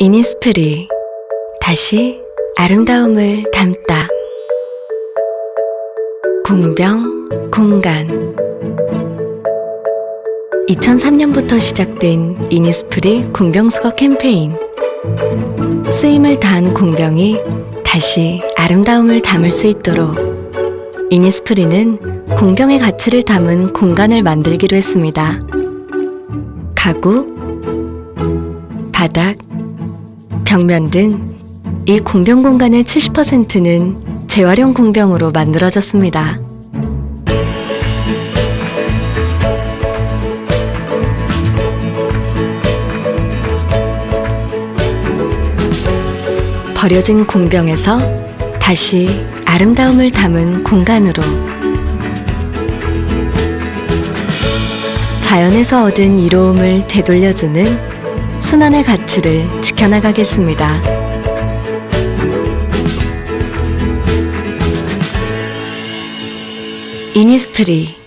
이니스프리. 다시 아름다움을 담다. 공병 공간. 2003년부터 시작된 이니스프리 공병수거 캠페인. 쓰임을 다한 공병이 다시 아름다움을 담을 수 있도록 이니스프리는 공병의 가치를 담은 공간을 만들기로 했습니다. 가구, 바닥, 벽면 등 이 공병 공간의 70%는 재활용 공병으로 만들어졌습니다. 버려진 공병에서 다시 아름다움을 담은 공간으로 자연에서 얻은 이로움을 되돌려주는 순환의 가치를 지켜나가겠습니다. 이니스프리